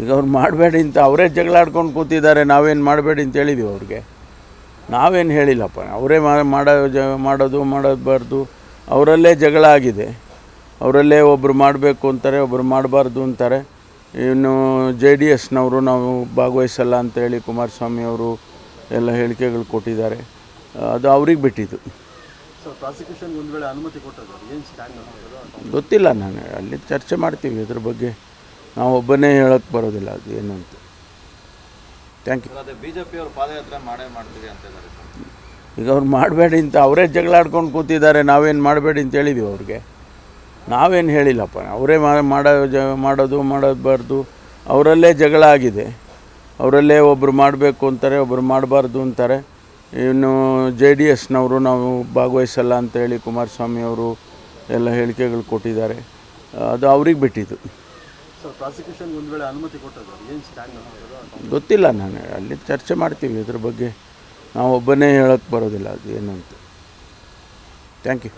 ಈಗ ಅವ್ರು ಮಾಡಬೇಡಿ ಅಂತ ಅವರೇ ಜಗಳಾಡ್ಕೊಂಡು ಕೂತಿದ್ದಾರೆ, ನಾವೇನು ಮಾಡಬೇಡಿ ಅಂತ ಹೇಳಿದ್ದೀವಿ ಅವ್ರಿಗೆ. ನಾವೇನು ಹೇಳಿಲ್ಲಪ್ಪ, ಅವರೇ ಮಾಡೋ ಜ ಮಾಡೋದು, ಮಾಡಬಾರ್ದು, ಅವರಲ್ಲೇ ಜಗಳ ಆಗಿದೆ. ಅವರಲ್ಲೇ ಒಬ್ಬರು ಮಾಡಬೇಕು ಅಂತಾರೆ ಒಬ್ಬರು ಮಾಡಬಾರ್ದು ಅಂತಾರೆ. ಇನ್ನು ಜೆ ಡಿ ಎಸ್ನವರು ನಾವು ಭಾಗವಹಿಸಲ್ಲ ಅಂತೇಳಿ ಕುಮಾರಸ್ವಾಮಿ ಅವರು ಎಲ್ಲ ಹೇಳಿಕೆಗಳು ಕೊಟ್ಟಿದ್ದಾರೆ. ಅದು ಅವ್ರಿಗೆ ಬಿಟ್ಟಿದ್ದು. ಪ್ರಾಸಿಕ್ಯೂಷನ್ ಒಂದು ವೇಳೆ ಅನುಮತಿ ಕೊಟ್ಟರೆ ಏನು ಸ್ಟ್ಯಾಂಡ್ ಗೊತ್ತಿಲ್ಲ ನಾನು ಅಲ್ಲಿ ಚರ್ಚೆ ಮಾಡ್ತೀವಿ ಇದ್ರ ಬಗ್ಗೆ. ನಾವು ಒಬ್ಬನೇ ಹೇಳಕ್ಕೆ ಬರೋದಿಲ್ಲ ಅದು ಏನು ಅಂತ. ಥ್ಯಾಂಕ್ ಯು ಅದೇ ಬಿಜೆಪಿ ಅವರು ಪಾದಯಾತ್ರೆ ಮಾಡೇ ಮಾಡ್ತೀವಿ ಅಂತ ಇದ್ದಾರೆ ಈಗ ಅವ್ರು ಮಾಡಬೇಡಿ ಅಂತ ಅವರೇ ಜಗಳಾಡ್ಕೊಂಡು ಕೂತಿದ್ದಾರೆ ನಾವೇನು ಮಾಡಬೇಡಿ ಅಂತ ಹೇಳಿದ್ದೀವಿ ಅವ್ರಿಗೆ. ನಾವೇನು ಹೇಳಿಲ್ಲಪ್ಪ ಅವರೇ ಮಾಡೋ ಜ ಮಾಡೋದು ಮಾಡಬಾರ್ದು ಅವರಲ್ಲೇ ಜಗಳ ಆಗಿದೆ. ಅವರಲ್ಲೇ ಒಬ್ಬರು ಮಾಡಬೇಕು ಅಂತಾರೆ ಒಬ್ಬರು ಮಾಡಬಾರ್ದು ಅಂತಾರೆ. ಇನ್ನು ಜೆ ಡಿ ಎಸ್ನವರು ನಾವು ಭಾಗವಹಿಸಲ್ಲ ಅಂತೇಳಿ ಕುಮಾರಸ್ವಾಮಿ ಅವರು ಎಲ್ಲ ಹೇಳಿಕೆಗಳು ಕೊಟ್ಟಿದ್ದಾರೆ. ಅದು ಅವ್ರಿಗೆ ಬಿಟ್ಟಿದ್ದು. ಗೊತ್ತಿಲ್ಲ ನಾನು ಅಲ್ಲಿ ಚರ್ಚೆ ಮಾಡ್ತೀವಿ ಇದ್ರ ಬಗ್ಗೆ. ನಾವು ಒಬ್ಬನೇ ಹೇಳೋಕ್ಕೆ ಬರೋದಿಲ್ಲ ಅದು ಏನಂತ ಅಂತ. Thank you